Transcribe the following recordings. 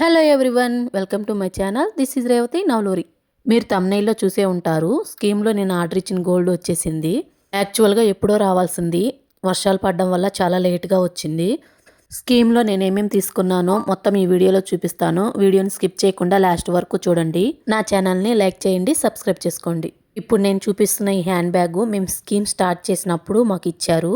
Hello everyone welcome to my channel. This is Revathi Navaluri మీరు తమ్నైల్లో చూసే ఉంటారు స్కీమ్లో నేను ఆర్డర్ ఇచ్చిన గోల్డ్ వచ్చేసింది. యాక్చువల్గా ఎప్పుడో రావాల్సింది. వర్షాలు పడడం వల్ల చాలా లేట్గా వచ్చింది. స్కీమ్లో నేను ఏమేమి తీసుకున్నానో మొత్తం ఈ వీడియోలో చూపిస్తాను. వీడియోని స్కిప్ చేయకుండా లాస్ట్ వరకు చూడండి. నా ఛానల్ని లైక్ చేయండి సబ్స్క్రైబ్ చేసుకోండి. ఇప్పుడు నేను చూపిస్తున్న ఈ హ్యాండ్ బ్యాగ్ మేము స్కీమ్ స్టార్ట్ చేసినప్పుడు మాకు ఇచ్చారు.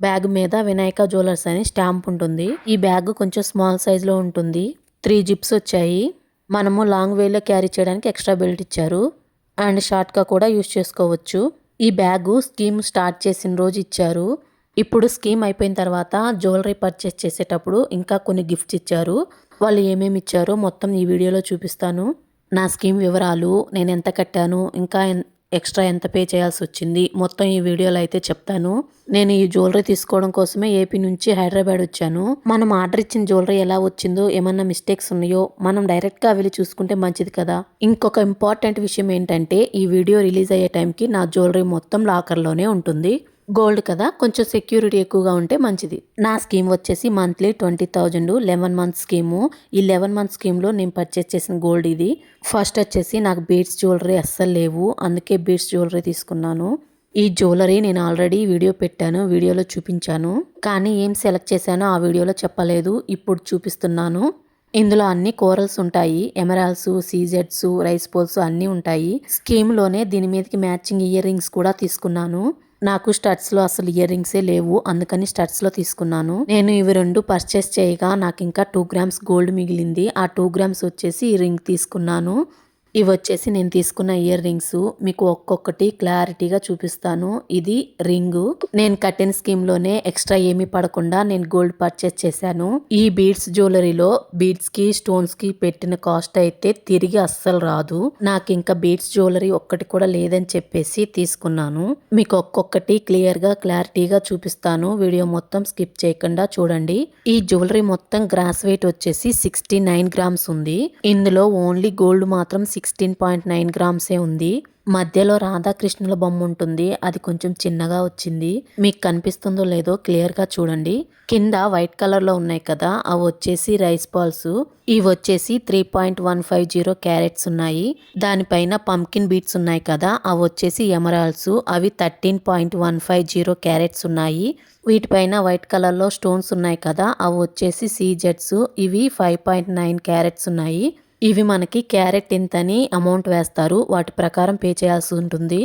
బ్యాగ్ మీద వినాయక జ్యువెలర్స్ అని స్టాంప్ ఉంటుంది. ఈ బ్యాగ్ కొంచెం స్మాల్ సైజులో ఉంటుంది. త్రీ జిప్స్ వచ్చాయి. మనము లాంగ్ వేలో క్యారీ చేయడానికి ఎక్స్ట్రా బెల్ట్ ఇచ్చారు. అండ్ షార్ట్గా కూడా యూస్ చేసుకోవచ్చు. ఈ బ్యాగు స్కీమ్ స్టార్ట్ చేసిన రోజు ఇచ్చారు. ఇప్పుడు స్కీమ్ అయిపోయిన తర్వాత జ్యువెలరీ పర్చేస్ చేసేటప్పుడు ఇంకా కొన్ని గిఫ్ట్స్ ఇచ్చారు. వాళ్ళు ఏమేమి ఇచ్చారో మొత్తం ఈ వీడియోలో చూపిస్తాను. నా స్కీమ్ వివరాలు నేను ఎంత కట్టాను ఇంకా ఎక్స్ట్రా ఎంత పే చేయాల్సి వచ్చింది? మొత్తం ఈ వీడియోలో అయితే చెప్తాను. నేను ఈ జ్యువెలరీ తీసుకోవడం కోసమే ఏపీ నుంచి హైదరాబాద్ వచ్చాను. మనం ఆర్డర్ ఇచ్చిన జ్యువెలరీ ఎలా వచ్చిందో ఏమన్నా మిస్టేక్స్ ఉన్నాయో మనం డైరెక్ట్గా వెళ్ళి చూసుకుంటే మంచిది కదా. ఇంకొక ఇంపార్టెంట్ విషయం ఏంటంటే ఈ వీడియో రిలీజ్ అయ్యే టైంకి నా జ్యువెలరీ మొత్తం లాకర్లోనే ఉంటుంది. గోల్డ్ కదా? కొంచెం సెక్యూరిటీ ఎక్కువగా ఉంటే మంచిది. నా స్కీమ్ వచ్చేసి monthly twenty thousand eleven months scheme. ఈ లెవెన్ మంత్ స్కీమ్లో నేను పర్చేస్ చేసిన గోల్డ్ ఇది. ఫస్ట్ వచ్చేసి నాకు బీడ్స్ జ్యువెలరీ అస్సలు లేవు. అందుకే బీడ్స్ జ్యువెలరీ తీసుకున్నాను. ఈ జ్యువెలరీ నేను ఆల్రెడీ వీడియో పెట్టాను వీడియోలో చూపించాను. కానీ ఏం సెలెక్ట్ చేశానో ఆ వీడియోలో చెప్పలేదు. ఇప్పుడు చూపిస్తున్నాను. ఇందులో అన్ని కోరల్స్ ఉంటాయి. ఎమరాల్స్ సీజెడ్స్ రైస్ పోల్స్ అన్నీ ఉంటాయి. స్కీమ్లోనే దీని మీదకి మ్యాచింగ్ ఇయర్ రింగ్స్ కూడా తీసుకున్నాను. నాకు స్టడ్స్లో అసలు ఇయర్ రింగ్సే లేవు. అందుకని స్టడ్స్లో తీసుకున్నాను. నేను ఇవి రెండు పర్చేస్ చేయగా నాకు ఇంకా టూ గ్రామ్స్ గోల్డ్ మిగిలింది. ఆ టూ గ్రామ్స్ వచ్చేసి ఈ రింగ్ తీసుకున్నాను. ఇవి వచ్చేసి నేను తీసుకున్న ఇయర్ రింగ్స్. మీకు ఒక్కొక్కటి క్లారిటీగా చూపిస్తాను. ఇది రింగు. నేను కట్టిన స్కీమ్లోనే ఎక్స్ట్రా ఏమీ పడకుండా నేను గోల్డ్ పర్చేస్ చేశాను. ఈ బీడ్స్ జ్యువెలరీలో బీడ్స్కి స్టోన్స్కి పెట్టిన కాస్ట్ అయితే తిరిగి అస్సలు రాదు. నాకు ఇంకా బీడ్స్ జ్యువెలరీ ఒక్కటి కూడా లేదని చెప్పేసి తీసుకున్నాను. మీకు ఒక్కొక్కటి క్లియర్గా క్లారిటీగా చూపిస్తాను. వీడియో మొత్తం స్కిప్ చేయకుండా చూడండి. ఈ జ్యువెలరీ మొత్తం గ్రాస్ వెయిట్ వచ్చేసి సిక్స్టీ నైన్ గ్రామ్స్ ఉంది. ఇందులో ఓన్లీ గోల్డ్ మాత్రం సిక్స్టీన్ పాయింట్ నైన్ గ్రామ్సే ఉంది. మధ్యలో రాధాకృష్ణుల బొమ్మ ఉంటుంది. అది కొంచెం చిన్నగా వచ్చింది. మీకు కనిపిస్తుందో లేదో క్లియర్గా చూడండి. కింద వైట్ కలర్లో ఉన్నాయి కదా. అవి వచ్చేసి రైస్ బాల్స్. ఇవి వచ్చేసి three point one five zero carats ఉన్నాయి. దానిపైన పంకిన్ బీట్స్ ఉన్నాయి కదా. అవి వచ్చేసి ఎమరాల్స్ అవి thirteen point one five zero carats ఉన్నాయి. వీటిపైన వైట్ కలర్లో స్టోన్స్ ఉన్నాయి కదా. అవి వచ్చేసి సీజెట్స్ ఇవి ఫైవ్ పాయింట్ నైన్ క్యారెట్స్ ఉన్నాయి. ఇవి మనకి క్యారెట్ ఇంతని అమౌంట్ వేస్తారు. వాటి ప్రకారం పే చేయాల్సి ఉంటుంది.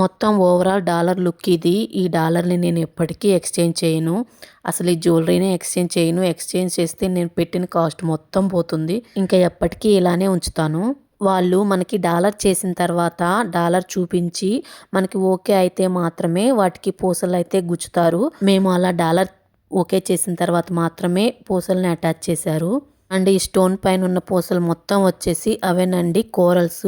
మొత్తం ఓవరాల్ డాలర్ లుక్ ఇది. ఈ డాలర్ని నేను ఎప్పటికీ ఎక్స్చేంజ్ చేయను. అసలు ఈ జ్యువెలరీని ఎక్స్చేంజ్ చేయను. ఎక్స్చేంజ్ చేస్తే నేను పెట్టిన కాస్ట్ మొత్తం పోతుంది. ఇంకా ఎప్పటికీ ఇలానే ఉంచుతాను. వాళ్ళు మనకి డాలర్ చేసిన తర్వాత డాలర్ చూపించి మనకి ఓకే అయితే మాత్రమే వాటికి పూసలు అయితే గుచ్చుతారు. మేము అలా డాలర్ ఓకే చేసిన తర్వాత మాత్రమే పూసల్ని అటాచ్ చేశారు. అండ్ ఈ స్టోన్ పైన ఉన్న పూసలు మొత్తం వచ్చేసి అవేనండి కోరల్స్.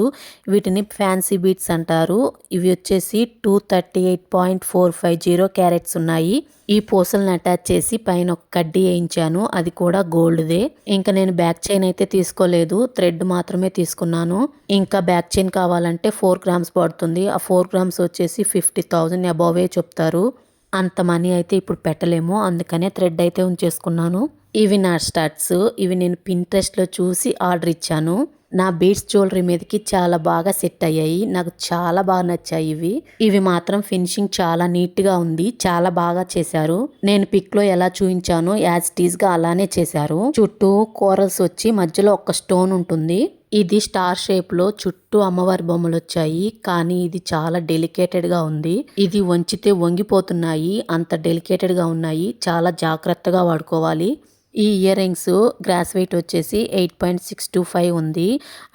వీటిని ఫ్యాన్సీ బీట్స్ అంటారు. ఇవి వచ్చేసి two thirty eight point four five zero carats ఉన్నాయి. ఈ పూసలను అటాచ్ చేసి పైన ఒక కడ్డీ వేయించాను. అది కూడా గోల్డ్దే. ఇంకా నేను బ్యాక్ చైన్ అయితే తీసుకోలేదు. థ్రెడ్ మాత్రమే తీసుకున్నాను. ఇంకా బ్యాక్ చైన్ కావాలంటే ఫోర్ గ్రామ్స్ పడుతుంది. ఆ ఫోర్ గ్రామ్స్ వచ్చేసి ఫిఫ్టీ థౌజండ్ అబోవే చెప్తారు. అంత మనీ అయితే ఇప్పుడు పెట్టలేము. అందుకనే థ్రెడ్ అయితే ఉంచేసుకున్నాను. ఇవి నా స్టార్ట్స్ ఇవి నేను పింట్రెస్ట్లో చూసి ఆర్డర్ ఇచ్చాను. నా బీడ్స్ జ్యువెలరీ మీదకి చాలా బాగా సెట్ అయ్యాయి. నాకు చాలా బాగా నచ్చాయి ఇవి. ఇవి మాత్రం ఫినిషింగ్ చాలా నీట్గా ఉంది. చాలా బాగా చేశారు. నేను పిక్లో ఎలా చూపించానో యాజ్ టీజ్గా అలానే చేశారు. చుట్టూ కోరల్స్ వచ్చి మధ్యలో ఒక స్టోన్ ఉంటుంది. ఇది స్టార్ షేప్లో చుట్టూ అమ్మవారి బొమ్మలు వచ్చాయి కానీ ఇది చాలా డెలికేటెడ్గా ఉంది. ఇది వంచితే వంగిపోతున్నాయి అంత డెలికేటెడ్గా ఉన్నాయి. చాలా జాగ్రత్తగా వాడుకోవాలి. ఈ ఇయర్ రింగ్స్ గ్రాస్ వెయిట్ వచ్చేసి eight point six two five ఉంది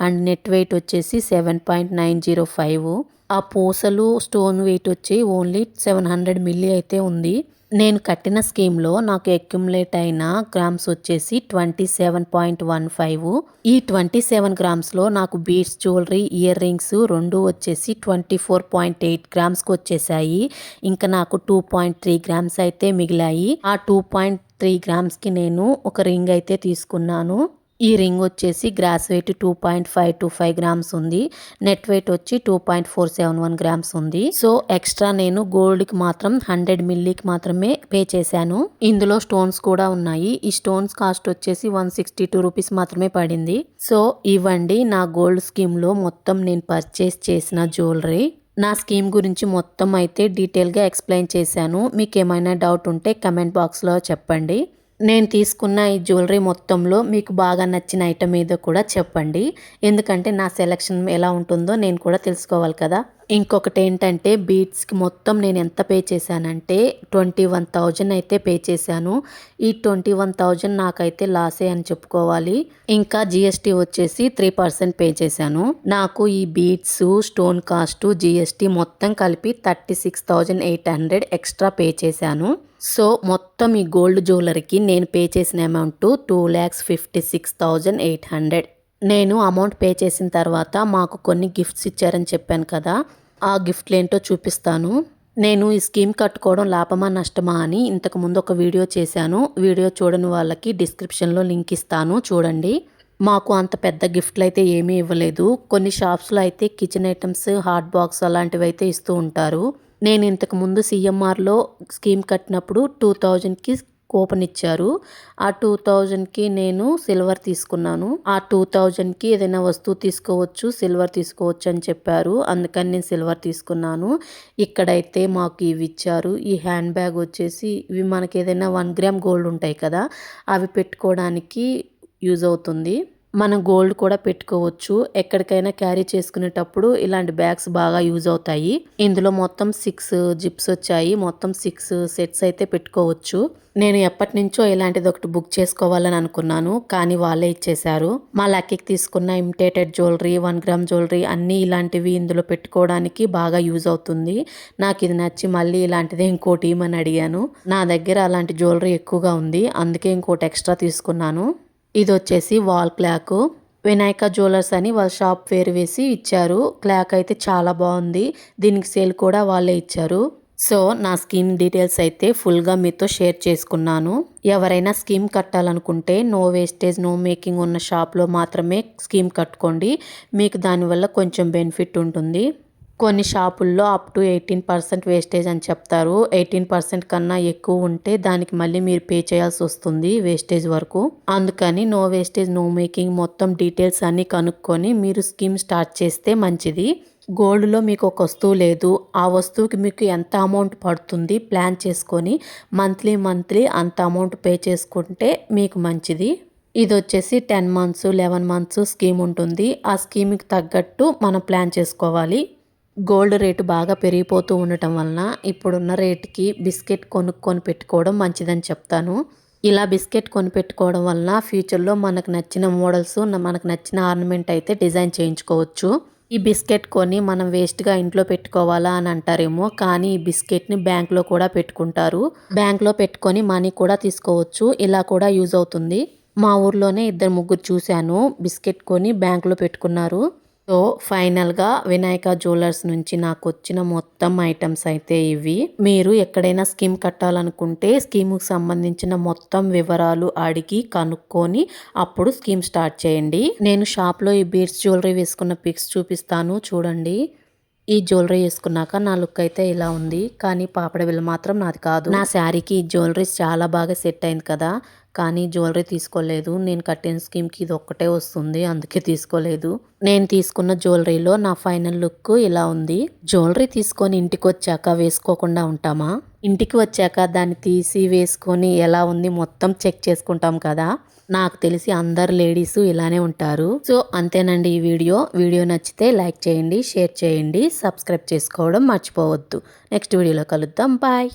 అండ్ నెట్ వెయిట్ వచ్చేసి seven point nine zero five. ఆ పూసలు స్టోన్ వెయిట్ వచ్చి ఓన్లీ సెవెన్ హండ్రెడ్ మిల్లీ అయితే ఉంది. నేను కట్టిన స్కీమ్లో నాకు అక్యుములేట్ అయిన గ్రామ్స్ వచ్చేసి twenty seven point one five ఈ ట్వంటీ సెవెన్ గ్రామ్స్లో నాకు బీడ్స్ జ్యువెలరీ ఇయర్ రింగ్స్ రెండు వచ్చేసి ట్వంటీ ఫోర్ పాయింట్ ఎయిట్ గ్రామ్స్కి వచ్చేసాయి. ఇంకా నాకు టూ పాయింట్ త్రీ గ్రామ్స్ అయితే మిగిలాయి. ఆ టూ పాయింట్ త్రీ గ్రామ్స్కి నేను ఒక రింగ్ అయితే తీసుకున్నాను. ఈ రింగ్ వచ్చేసి gross weight two point five two five grams ఉంది. నెట్ వెయిట్ వచ్చి two point four seven one grams ఉంది. సో ఎక్స్ట్రా నేను గోల్డ్కి మాత్రం హండ్రెడ్ మిల్లీకి మాత్రమే పే చేశాను. ఇందులో స్టోన్స్ కూడా ఉన్నాయి. ఈ స్టోన్స్ కాస్ట్ వచ్చేసి వన్ సిక్స్టీ టూ రూపీస్ మాత్రమే పడింది. సో ఇవ్వండి నా గోల్డ్ స్కీమ్లో మొత్తం నేను పర్చేస్ చేసిన జ్యువెలరీ. నా స్కీమ్ గురించి మొత్తం అయితే డీటెయిల్గా ఎక్స్ప్లెయిన్ చేశాను. మీకు ఏమైనా డౌట్ ఉంటే కమెంట్ బాక్స్లో చెప్పండి. నేను తీసుకున్న ఈ జ్యువెలరీ మొత్తంలో మీకు బాగా నచ్చిన ఐటమ్ ఏదో కూడా చెప్పండి. ఎందుకంటే నా సెలెక్షన్ ఎలా ఉంటుందో నేను కూడా తెలుసుకోవాలి కదా. ఇంకొకటి ఏంటంటే బీట్స్కి మొత్తం నేను ఎంత పే చేశానంటే ట్వంటీ వన్ థౌజండ్ అయితే పే చేశాను. ఈ ట్వంటీ వన్ థౌజండ్ నాకైతే లాసే అని చెప్పుకోవాలి. ఇంకా జిఎస్టీ వచ్చేసి త్రీ పర్సెంట్ పే చేశాను. నాకు ఈ బీట్స్ స్టోన్ కాస్ట్ జిఎస్టీ మొత్తం కలిపి thirty six thousand eight hundred extra pay చేశాను. సో మొత్తం ఈ గోల్డ్ జ్యువెలరీకి నేను పే చేసిన amount two lakhs fifty six thousand eight hundred. నేను అమౌంట్ పే చేసిన తర్వాత మాకు కొన్ని గిఫ్ట్స్ ఇచ్చారని చెప్పాను కదా ఆ గిఫ్ట్లు ఏంటో చూపిస్తాను. నేను ఈ స్కీమ్ కట్టుకోవడం లాభమా నష్టమా అని ఇంతకుముందు ఒక వీడియో చేశాను. వీడియో చూడని వాళ్ళకి డిస్క్రిప్షన్లో లింక్ ఇస్తాను చూడండి. మాకు అంత పెద్ద గిఫ్ట్లు అయితే ఏమీ ఇవ్వలేదు. కొన్ని షాప్స్లో అయితే కిచెన్ ఐటమ్స్ హాట్ బాక్స్ అలాంటివి అయితే ఇస్తూ ఉంటారు. నేను ఇంతకు ముందు సిఎంఆర్లో స్కీమ్ కట్టినప్పుడు టూ థౌజండ్కి కూపన్ ఇచ్చారు. ఆ టూ థౌజండ్కి నేను సిల్వర్ తీసుకున్నాను. ఆ టూ థౌజండ్కి ఏదైనా వస్తువు తీసుకోవచ్చు సిల్వర్ తీసుకోవచ్చు అని చెప్పారు. అందుకని నేను సిల్వర్ తీసుకున్నాను. ఇక్కడైతే మాకు ఇవి ఇచ్చారు. ఈ హ్యాండ్ బ్యాగ్ వచ్చేసి ఇవి మనకి ఏదైనా వన్ గ్రామ్ గోల్డ్ ఉంటాయి కదా అవి పెట్టుకోవడానికి యూజ్ అవుతుంది. మనం గోల్డ్ కూడా పెట్టుకోవచ్చు. ఎక్కడికైనా క్యారీ చేసుకునేటప్పుడు ఇలాంటి బ్యాగ్స్ బాగా యూజ్ అవుతాయి. ఇందులో మొత్తం సిక్స్ జిప్స్ వచ్చాయి. మొత్తం సిక్స్ సెట్స్ అయితే పెట్టుకోవచ్చు. నేను ఎప్పటి నుంచో ఇలాంటిది ఒకటి బుక్ చేసుకోవాలని అనుకున్నాను కానీ వాళ్ళే ఇచ్చేశారు. మా లక్కీకి తీసుకున్న imitated jewellery one gram jewellery అన్నీ ఇలాంటివి ఇందులో పెట్టుకోవడానికి బాగా యూజ్ అవుతుంది. నాకు ఇది నచ్చి మళ్ళీ ఇలాంటిదే ఇంకోటి ఇమ్మని అడిగాను. నా దగ్గర అలాంటి జ్యువెలరీ ఎక్కువగా ఉంది. అందుకే ఇంకోటి ఎక్స్ట్రా తీసుకున్నాను. ఇది వచ్చేసి వాల్ క్లాక్. వినాయక జ్యువెలర్స్ అని వాళ్ళ షాప్ పేరు వేసి ఇచ్చారు. క్లాక్ అయితే చాలా బాగుంది. దీనికి సేల్ కూడా వాళ్ళే ఇచ్చారు. సో నా స్కీమ్ డీటెయిల్స్ అయితే ఫుల్గా మీతో షేర్ చేసుకున్నాను. ఎవరైనా స్కీమ్ కట్టాలనుకుంటే నో వేస్టేజ్ నో మేకింగ్ ఉన్న షాప్లో మాత్రమే స్కీమ్ కట్టుకోండి. మీకు దానివల్ల కొంచెం బెనిఫిట్ ఉంటుంది. కొన్ని షాపుల్లో up to eighteen percent wastage అని చెప్తారు. ఎయిటీన్ పర్సెంట్ కన్నా ఎక్కువ ఉంటే దానికి మళ్ళీ మీరు పే చేయాల్సి వస్తుంది వేస్టేజ్ వరకు. అందుకని నో వేస్టేజ్ నో మేకింగ్ మొత్తం డీటెయిల్స్ అన్నీ కనుక్కొని మీరు స్కీమ్ స్టార్ట్ చేస్తే మంచిది. గోల్డ్లో మీకు ఒక వస్తువు లేదు. ఆ వస్తువుకి మీకు ఎంత అమౌంట్ పడుతుంది ప్లాన్ చేసుకొని మంత్లీ మంత్లీ అంత అమౌంట్ పే చేసుకుంటే మీకు మంచిది. ఇది వచ్చేసి ten months eleven months scheme ఉంటుంది. ఆ స్కీమ్కి తగ్గట్టు మనం ప్లాన్ చేసుకోవాలి. గోల్డ్ రేటు బాగా పెరిగిపోతూ ఉండటం వలన ఇప్పుడున్న రేటుకి బిస్కెట్ కొనుక్కొని పెట్టుకోవడం మంచిదని చెప్తాను. ఇలా బిస్కెట్ కొని పెట్టుకోవడం వలన ఫ్యూచర్లో మనకు నచ్చిన మోడల్స్ మనకు నచ్చిన ఆర్నమెంట్ అయితే డిజైన్ చేయించుకోవచ్చు. ఈ బిస్కెట్ కొని మనం వేస్ట్గా ఇంట్లో పెట్టుకోవాలా అని అంటారేమో కానీ ఈ బిస్కెట్ని బ్యాంక్లో కూడా పెట్టుకుంటారు. బ్యాంక్లో పెట్టుకొని మనీ కూడా తీసుకోవచ్చు. ఇలా కూడా యూజ్ అవుతుంది. మా ఊర్లోనే ఇద్దరు ముగ్గురు చూశాను బిస్కెట్ కొని బ్యాంక్లో పెట్టుకున్నారు. సో ఫైనల్గా వినాయక జ్యువెలర్స్ నుంచి నాకు వచ్చిన మొత్తం ఐటమ్స్ అయితే ఇవి. మీరు ఎక్కడైనా స్కీమ్ కట్టాలనుకుంటే స్కీమ్కి సంబంధించిన మొత్తం వివరాలు అడిగి కనుక్కొని అప్పుడు స్కీమ్ స్టార్ట్ చేయండి. నేను షాప్లో ఈ బీడ్స్ జ్యువెలరీ వేసుకున్న పిక్స్ చూపిస్తాను చూడండి. ఈ జ్యువెలరీ వేసుకున్నాక నా లుక్ అయితే ఇలా ఉంది. కానీ పాపడ బిల్ల మాత్రం నాది కాదు. నా శారీకి ఈ జ్యువెలరీస్ చాలా బాగా సెట్ అయింది కదా. కానీ జ్యువెలరీ తీసుకోలేదు. నేను కట్టిన స్కీమ్కి ఇది ఒక్కటే వస్తుంది. అందుకే తీసుకోలేదు. నేను తీసుకున్న జ్యువెలరీలో నా ఫైనల్ లుక్ ఇలా ఉంది. జ్యువెలరీ తీసుకొని ఇంటికి వచ్చాక వేసుకోకుండా ఉంటామా? ఇంటికి వచ్చాక దాన్ని తీసి వేసుకొని ఎలా ఉంది మొత్తం చెక్ చేసుకుంటాం కదా? నాకు తెలిసి అందరు లేడీస్ ఇలానే ఉంటారు. సో అంతేనండి ఈ వీడియో. వీడియో నచ్చితే లైక్ చేయండి షేర్ చేయండి సబ్స్క్రైబ్ చేసుకోవడం మర్చిపోవద్దు. నెక్స్ట్ వీడియోలో కలుద్దాం. బాయ్.